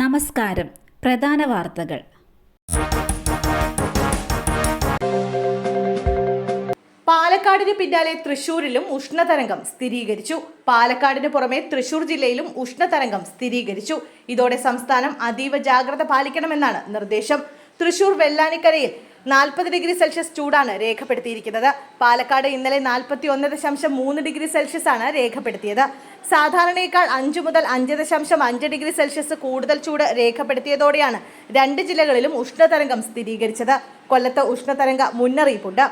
നമസ്കാരം. പ്രധാന വാർത്തകൾ. പാലക്കാടിന് പിന്നാലെ തൃശൂരിലും ഉഷ്ണതരംഗം സ്ഥിരീകരിച്ചു. പാലക്കാടിന് പുറമെ തൃശൂർ ജില്ലയിലും ഉഷ്ണതരംഗം സ്ഥിരീകരിച്ചു. ഇതോടെ സംസ്ഥാനം അതീവ ജാഗ്രത പാലിക്കണമെന്നാണ് നിർദ്ദേശം. തൃശൂർ വെള്ളാനിക്കരയിൽ നാൽപ്പത് ഡിഗ്രി സെൽഷ്യസ് ചൂടാണ് രേഖപ്പെടുത്തിയിരിക്കുന്നത്. പാലക്കാട് ഇന്നലെ നാൽപ്പത്തി ഒന്ന് ദശാംശം മൂന്ന് ഡിഗ്രി സെൽഷ്യസ് ആണ് രേഖപ്പെടുത്തിയത്. സാധാരണയേക്കാൾ അഞ്ചു മുതൽ അഞ്ച് ദശാംശം അഞ്ച് ഡിഗ്രി സെൽഷ്യസ് കൂടുതൽ ചൂട് രേഖപ്പെടുത്തിയതോടെയാണ് രണ്ട് ജില്ലകളിലും ഉഷ്ണതരംഗം സ്ഥിരീകരിച്ചത്. കൊല്ലത്ത് ഉഷ്ണതരംഗ മുന്നറിയിപ്പുണ്ട്.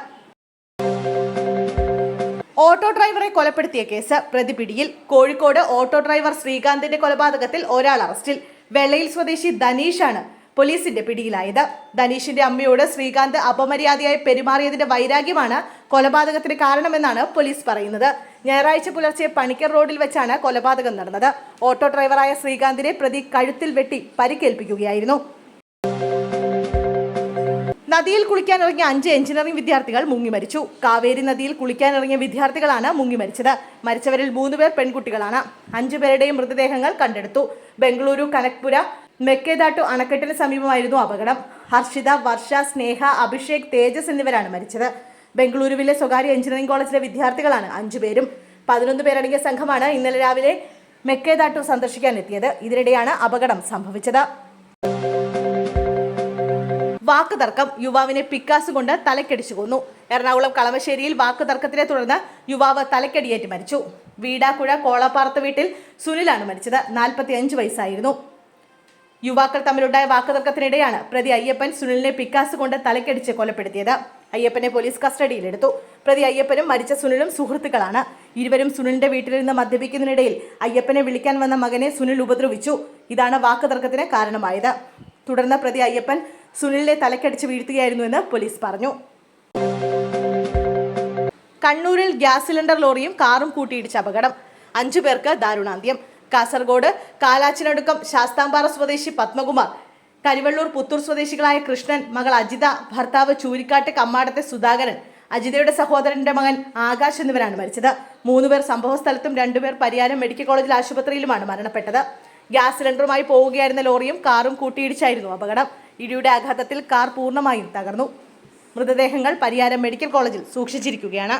ഓട്ടോ ഡ്രൈവറെ കൊലപ്പെടുത്തിയ കേസ് പ്രതി പിടിയിൽ കോഴിക്കോട് ഓട്ടോ ഡ്രൈവർ ശ്രീകാന്തിന്റെ കൊലപാതകത്തിൽ ഒരാൾ അറസ്റ്റിൽ. വെള്ളയിൽ സ്വദേശി ധനീഷാണ് പോലീസിന്റെ പിടിയിലായത്. ധനീഷിന്റെ അമ്മയോട് ശ്രീകാന്ത് അപമര്യാദയായി പെരുമാറിയതിന്റെ വൈരാഗ്യമാണ് കൊലപാതകത്തിന് കാരണമെന്നാണ് പോലീസ് പറയുന്നത്. ഞായറാഴ്ച പുലർച്ചെ പണിക്കർ റോഡിൽ വെച്ചാണ് കൊലപാതകം നടന്നത്. ഓട്ടോ ഡ്രൈവറായ ശ്രീകാന്തിനെ പ്രതി കഴുത്തിൽ വെട്ടി പരിക്കേൽപ്പിക്കുകയായിരുന്നു. നദിയിൽ കുളിക്കാനിറങ്ങിയ അഞ്ച് എഞ്ചിനീയറിംഗ് വിദ്യാർത്ഥികൾ മുങ്ങി മരിച്ചു. കാവേരി നദിയിൽ കുളിക്കാനിറങ്ങിയ വിദ്യാർത്ഥികളാണ് മുങ്ങി മരിച്ചത്. മരിച്ചവരിൽ മൂന്നുപേർ പെൺകുട്ടികളാണ്. അഞ്ചുപേരുടെയും മൃതദേഹങ്ങൾ കണ്ടെടുത്തു. ബംഗളൂരു കനക്പുര മെക്കേദാട്ടു അണക്കെട്ടിന് സമീപമായിരുന്നു അപകടം. ഹർഷിത വർഷ സ്നേഹ അഭിഷേക് തേജസ് എന്നിവരാണ് മരിച്ചത്. ബംഗളൂരുവിലെ സ്വകാര്യ എഞ്ചിനീയറിംഗ് കോളേജിലെ വിദ്യാർത്ഥികളാണ് അഞ്ചുപേരും പതിനൊന്ന് പേരടങ്ങിയ സംഘമാണ് ഇന്നലെ രാവിലെ മെക്കേദാട്ടു സന്ദർശിക്കാൻ എത്തിയത് ഇതിനിടെയാണ് അപകടം സംഭവിച്ചത്. വാക്ക് തർക്കം യുവാവിനെ പിക്കാസ് കൊണ്ട് തലക്കടിച്ചു കൊന്നു. എറണാകുളം കളമശ്ശേരിയിൽ വാക്ക് തർക്കത്തിനെ തുടർന്ന് യുവാവ് തലക്കടിയേറ്റ് മരിച്ചു. വീടാക്കുഴ കോളപ്പാറത്ത് വീട്ടിൽ സുനിലാണ് മരിച്ചത്. നാൽപ്പത്തി വയസ്സായിരുന്നു. യുവാക്കൾ തമ്മിലുണ്ടായ വാക്കുതർക്കത്തിനിടെയാണ് പ്രതി അയ്യപ്പൻ സുനിലിനെ പിക്കാസ് കൊണ്ട് തലക്കടിച്ച് കൊലപ്പെടുത്തിയത്. അയ്യപ്പനെ പോലീസ് കസ്റ്റഡിയിലെടുത്തു. പ്രതി അയ്യപ്പനും മരിച്ച സുനിലും സുഹൃത്തുക്കളാണ്. ഇരുവരും സുനിലിന്റെ വീട്ടിൽ നിന്ന് മദ്യപിക്കുന്നതിനിടയിൽ അയ്യപ്പനെ വിളിക്കാൻ വന്ന മകനെ സുനിൽ ഉപദ്രവിച്ചു. ഇതാണ് വാക്കുതർക്കത്തിന് കാരണമായത്. തുടർന്ന് പ്രതി അയ്യപ്പൻ സുനിലിനെ തലക്കടിച്ച് വീഴ്ത്തുകയായിരുന്നുവെന്ന് പോലീസ് പറഞ്ഞു. കണ്ണൂരിൽ ഗ്യാസ് സിലിണ്ടർ ലോറിയും കാറും കൂട്ടിയിടിച്ച അപകടം. അഞ്ചു പേർക്ക് ദാരുണാന്ത്യം. കാസർഗോഡ് കാലാച്ചിനടുക്കം ശാസ്താംപാറ സ്വദേശി പത്മകുമാർ കരിവള്ളൂർ പുത്തൂർ സ്വദേശികളായ കൃഷ്ണൻ മകൾ അജിത ഭർത്താവ് ചൂരിക്കാട്ട് കമ്മാടത്തെ സുധാകരൻ അജിതയുടെ സഹോദരന്റെ മകൻ ആകാശ് എന്നിവരാണ് മരിച്ചത്. മൂന്നുപേർ സംഭവസ്ഥലത്തും രണ്ടുപേർ പരിയാരം മെഡിക്കൽ കോളേജിൽ ആശുപത്രിയിലുമാണ് മരണപ്പെട്ടത്. ഗ്യാസ് സിലിണ്ടറുമായി പോവുകയായിരുന്ന ലോറിയും കാറും കൂട്ടിയിടിച്ചായിരുന്നു അപകടം. ഇടിയുടെ ആഘാതത്തിൽ കാർ പൂർണമായും തകർന്നു. മൃതദേഹങ്ങൾ പരിയാരം മെഡിക്കൽ കോളേജിൽ സൂക്ഷിച്ചിരിക്കുകയാണ്.